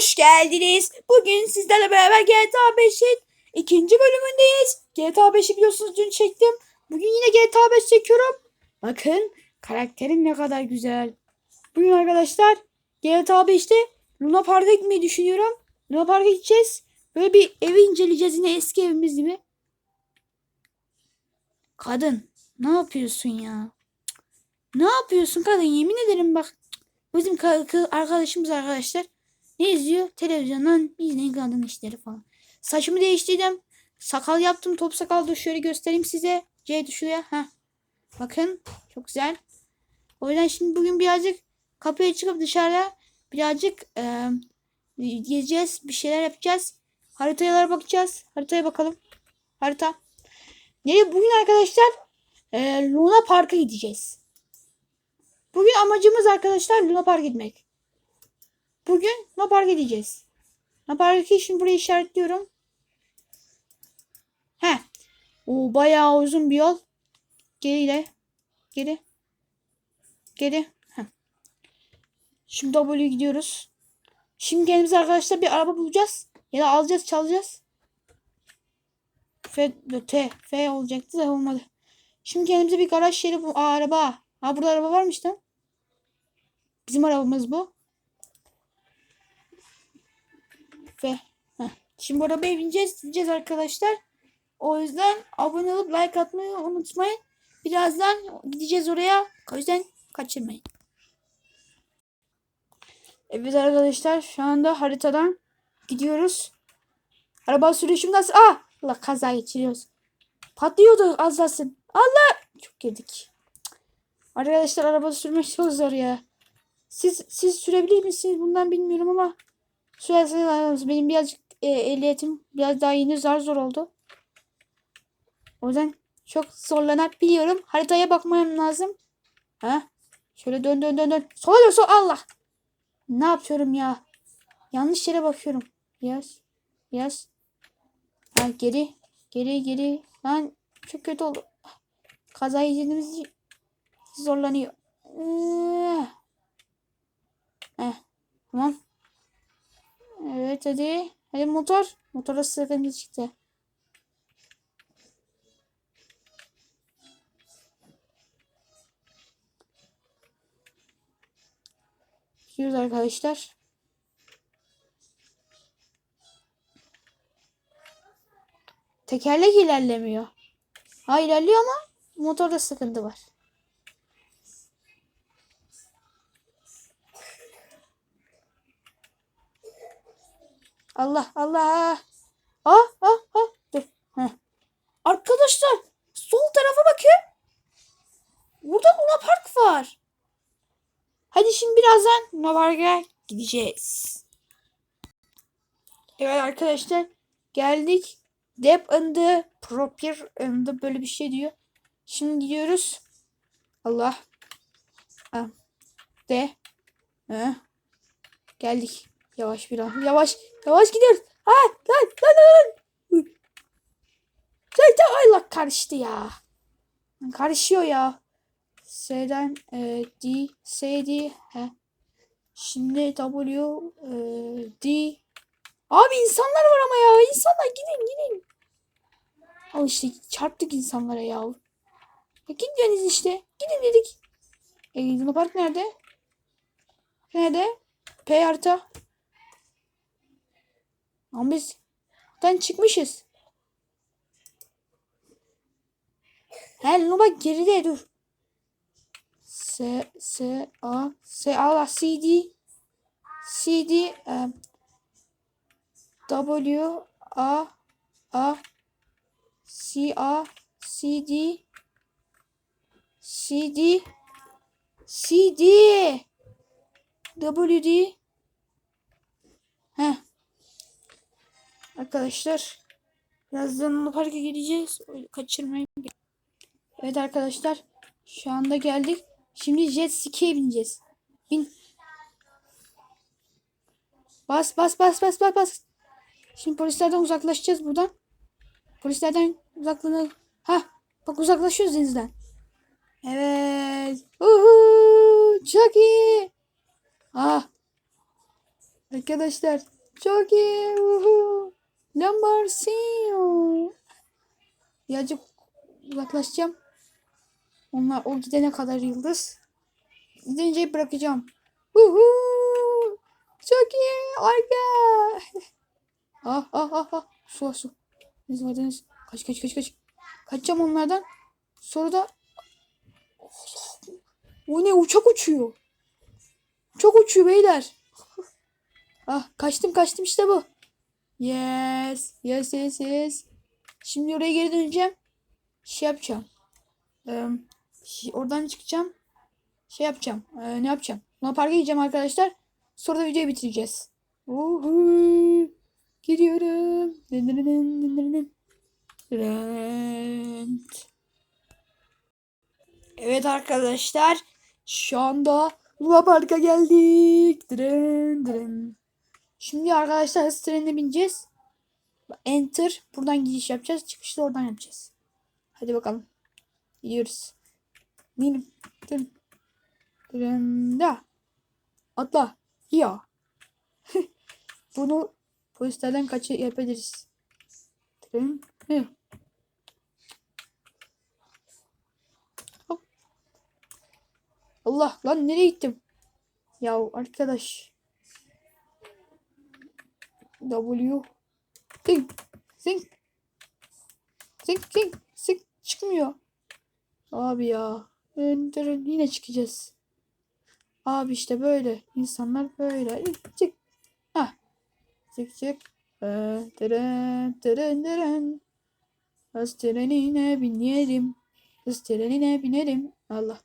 Hoş geldiniz. Bugün sizlerle beraber GTA 5'in ikinci bölümündeyiz. GTA 5'i biliyorsunuz dün çektim. Bugün yine GTA 5 çekiyorum. Bakın karakterim ne kadar güzel. Bugün arkadaşlar GTA 5'te Luna Park'a gitmeyi düşünüyorum. Luna Park'a gideceğiz. Böyle bir evi inceleyeceğiz yine eski evimiz gibi. Kadın ne yapıyorsun ya? Ne yapıyorsun kadın yemin ederim bak. Bizim arkadaşımız arkadaşlar. Ne izliyor? Televizyondan izleyin kadın işleri falan. Saçımı değiştirdim. Sakal yaptım. Top sakal da şöyle göstereyim size. C şuraya. Heh. Bakın. Çok güzel. O yüzden şimdi bugün birazcık kapıya çıkıp dışarıda birazcık e, gezeceğiz. Bir şeyler yapacağız. Haritalara bakacağız. Haritaya bakalım. Harita. Nereye? Bugün arkadaşlar e, Luna Park'a gideceğiz. Bugün amacımız arkadaşlar Luna Park'a gitmek. Bugün gideceğiz. Luna Park'ı şimdi buraya işaretliyorum. He. O bayağı uzun bir yol. Geriyle. Geri. Geri. Heh. Şimdi W'ye gidiyoruz. Şimdi kendimize arkadaşlar bir araba bulacağız. Ya da alacağız çalacağız. F, T, F olacaktı da olmadı. Şimdi kendimize bir garaj yeri bu. Aa, araba. Ha burada araba varmış da. Bizim arabamız bu. Ve heh. şimdi arabaya bineceğiz, gideceğiz arkadaşlar. O yüzden abone olup like atmayı unutmayın. Birazdan gideceğiz oraya. O yüzden kaçırmayın. Evet arkadaşlar şu anda haritadan gidiyoruz. Araba sürüşüm nasıl? Ah! Allah kaza geçiriyoruz. Patlıyordu az. Allah! Çok girdik. Arkadaşlar araba sürmek çok zor ya. Siz siz sürebilir misiniz? Bundan bilmiyorum ama aranız. Benim birazcık e, ehliyetim biraz daha yeni zar zor oldu. O yüzden çok zorlanabiliyorum. Haritaya bakmam lazım. Ha? Şöyle dön dön dön dön. Sola dön sol. Allah. Ne yapıyorum ya? Yanlış yere bakıyorum. Yes. Yes. Ha, geri. Geri geri. Lan çok kötü oldu. Kaza izlediğimiz zorlanıyor. Ee. Heh, tamam. Evet hadi. Hadi motor. Motora sıkıntı çıktı. Gidiyoruz arkadaşlar. Tekerlek ilerlemiyor. Ha ilerliyor ama motorda sıkıntı var. Allah Allah. Ah ah ah. Dur. Heh. Arkadaşlar sol tarafa bakın. Burada Luna Park var. Hadi şimdi birazdan Luna Park'a gideceğiz. Evet arkadaşlar geldik. Dep and the proper and the böyle bir şey diyor. Şimdi gidiyoruz. Allah. Ah. De. Ha. Geldik. Yavaş biraz. Yavaş. Yavaş gidiyoruz. Ha, lan lan lan. lan. Zaten Allah karıştı ya. Karışıyor ya. S'den e, D, S, D, he. Şimdi W, e, D. Abi insanlar var ama ya. İnsanlar gidin gidin. Al işte çarptık insanlara ya. Ya gidiyorsunuz işte. Gidin dedik. E, Luna Park nerede? Nerede? P harita. Ama biz buradan çıkmışız. He Luna geride dur. S S A S A C D C D um, W A A C A C D C D C D W D Heh. Arkadaşlar birazdan Luna Park'a gideceğiz. Kaçırmayın. Evet arkadaşlar şu anda geldik. Şimdi jet ski'ye bineceğiz. Bin. Bas bas bas bas bas bas. Şimdi polislerden uzaklaşacağız buradan. Polislerden uzaklanalım. Ha, bak uzaklaşıyoruz denizden. Evet. Uhu, çok iyi. Ah. Arkadaşlar çok iyi. Uhu. Lamborghini. Birazcık uzaklaşacağım. Onlar o gidene kadar yıldız. Gidince bırakacağım. Uhu. Çok iyi. Arka. ah ah ah ah. Su su. Deniz var deniz. Kaç kaç kaç kaç. Kaçacağım onlardan. Sonra da Allah'ım. O ne uçak uçuyor. Çok uçuyor beyler. ah kaçtım kaçtım işte bu. Yes. Yes yes yes. Şimdi oraya geri döneceğim. Şey yapacağım. Ee, oradan çıkacağım. Şey yapacağım. Ee, ne yapacağım? Luna Park'a gideceğim arkadaşlar. Sonra da videoyu bitireceğiz. Uhu. Dın dın dın dın dın dın. Rent. Evet arkadaşlar. Şu anda Luna Park'a geldik. Dırın dırın. Şimdi arkadaşlar hız trenine bineceğiz. Enter. Buradan giriş yapacağız. Çıkışı da oradan yapacağız. Hadi bakalım. Gidiyoruz. Dın. Dın da. Atla. Ya. Bunu polislerden kaçı yapabiliriz. Dın. Hı. Allah lan nereye gittim? Ya arkadaş. W. Think. Think. Think. Think. Think. Çıkmıyor. Abi ya. Öndürün yine çıkacağız. Abi işte böyle. insanlar böyle. Çık. Hah. Çık çık. Tırın tırın tırın. Hız trenine binelim. Hız trenine binelim. Allah.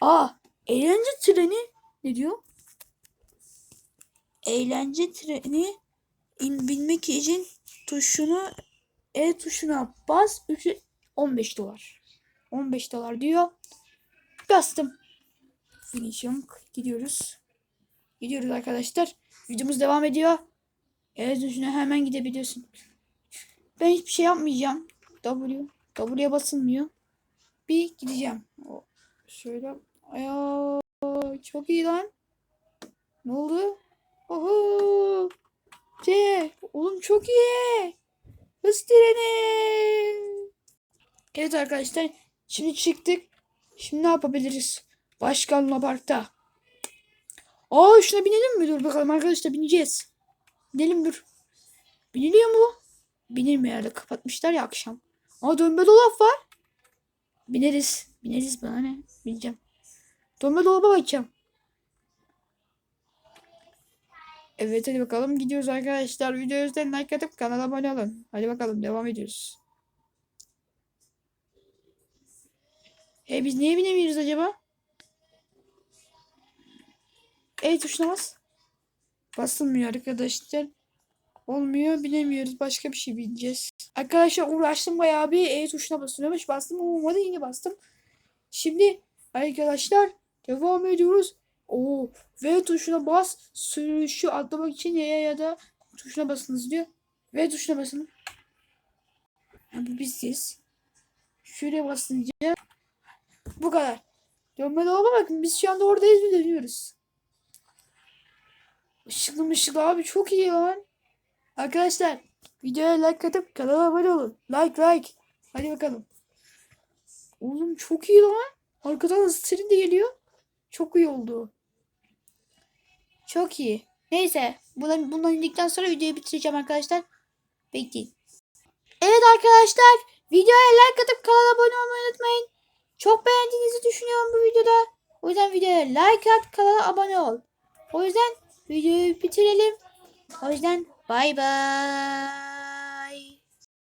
Aa, eğlence treni ne diyor? Eğlence treni in binmek için tuşunu E tuşuna bas 3 15 dolar. 15 dolar diyor. Bastım. Finishing gidiyoruz. Gidiyoruz arkadaşlar. Videomuz devam ediyor. E tuşuna hemen gidebiliyorsun. Ben hiçbir şey yapmayacağım. W. W'ye basılmıyor. Bir gideceğim. Şöyle. Aya, çok iyi lan. Ne oldu? Oho. C. Oğlum çok iyi. Hız treni. Evet arkadaşlar. Şimdi çıktık. Şimdi ne yapabiliriz? Başka Luna Park'ta. Aa şuna binelim mi? Dur bakalım arkadaşlar bineceğiz. Binelim dur. Biniliyor mu? Binilmiyor herhalde. Kapatmışlar ya akşam. Aa dönme dolap var. Bineriz. Bineriz bana ne? Bineceğim. Dönme dolaba bakacağım. Evet hadi bakalım gidiyoruz arkadaşlar. Videoyu izleyin like atıp kanala abone olun. Hadi bakalım devam ediyoruz. E biz niye binemiyoruz acaba? E tuşuna bas. Basılmıyor arkadaşlar. Olmuyor binemiyoruz. Başka bir şey bineceğiz. Arkadaşlar uğraştım bayağı bir E tuşuna basılıyormuş. Bastım olmadı yine bastım. Şimdi arkadaşlar devam ediyoruz. V tuşuna bas. Sürüşü atlamak için ya ya da tuşuna basınız diyor. V tuşuna basın. Abi biziz. Şuraya basınca bu kadar. Dönme dolaba bakın biz şu anda oradayız ve dönüyoruz. Işıklı mışıklı abi çok iyi lan. Arkadaşlar videoya like atıp kanala abone olun. Like like. Hadi bakalım. Oğlum çok iyi lan. Arkadan ısırın de geliyor. Çok iyi oldu. Çok iyi. Neyse. Bundan, bundan indikten sonra videoyu bitireceğim arkadaşlar. Bekleyin. Evet arkadaşlar. Videoya like atıp kanala abone olmayı unutmayın. Çok beğendiğinizi düşünüyorum bu videoda. O yüzden videoya like at kanala abone ol. O yüzden videoyu bitirelim. O yüzden bay bay.